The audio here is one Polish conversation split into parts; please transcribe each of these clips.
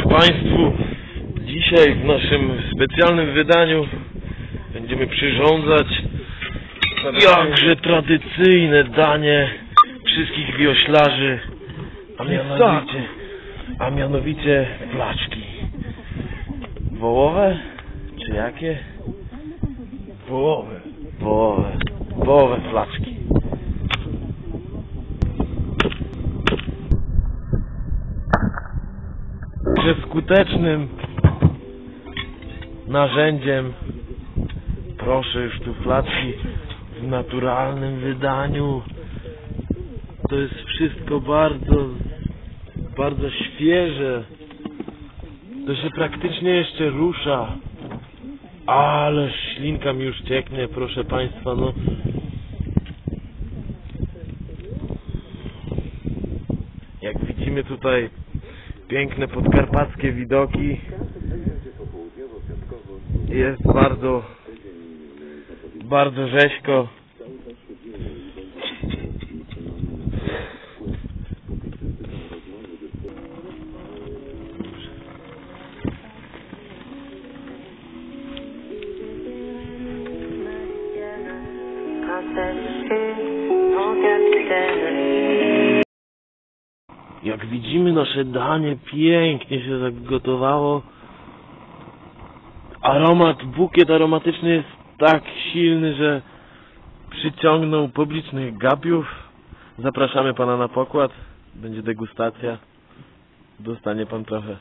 dobry Państwu. Dzisiaj w naszym specjalnym wydaniu będziemy przyrządzać jakże tradycyjne danie wszystkich wioślarzy, a mianowicie, a mianowicie flaczki. Wołowe? Czy jakie? Wołowe. Wołowe. Wołowe flaczki. Że skutecznym narzędziem proszę już tu flaczki w naturalnym wydaniu. To jest wszystko bardzo bardzo świeże. To się praktycznie jeszcze rusza. Ale ślinka mi już cieknie proszę państwa no. Jak widzimy tutaj piękne podkarpackie widoki. Jest bardzo, bardzo rzeźko. Jak widzimy nasze danie pięknie się zagotowało. Aromat, bukiet aromatyczny jest tak silny, że przyciągnął publicznych gapiów. Zapraszamy pana na pokład. Będzie degustacja. Dostanie pan trochę.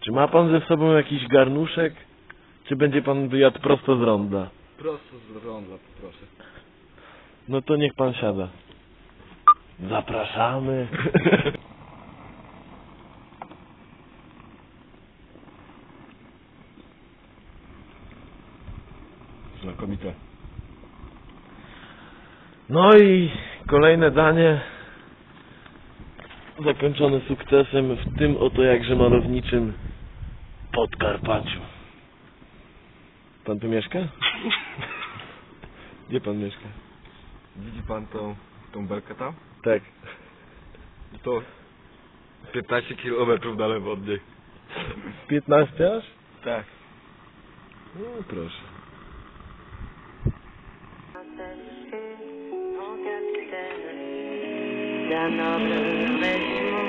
Czy ma pan ze sobą jakiś garnuszek? Czy będzie pan wyjadł prosto z ronda? Prosto z ronda poproszę. No to niech pan siada. Zapraszamy. Znakomite. No i kolejne danie zakończone sukcesem w tym oto jakże malowniczym Podkarpaciu. Pan tu mieszka? Gdzie pan mieszka? Pan tą, tą belkę tam? Tak. To 15 km dalej od niej. 15 aż? Tak. No proszę. Noble régiment.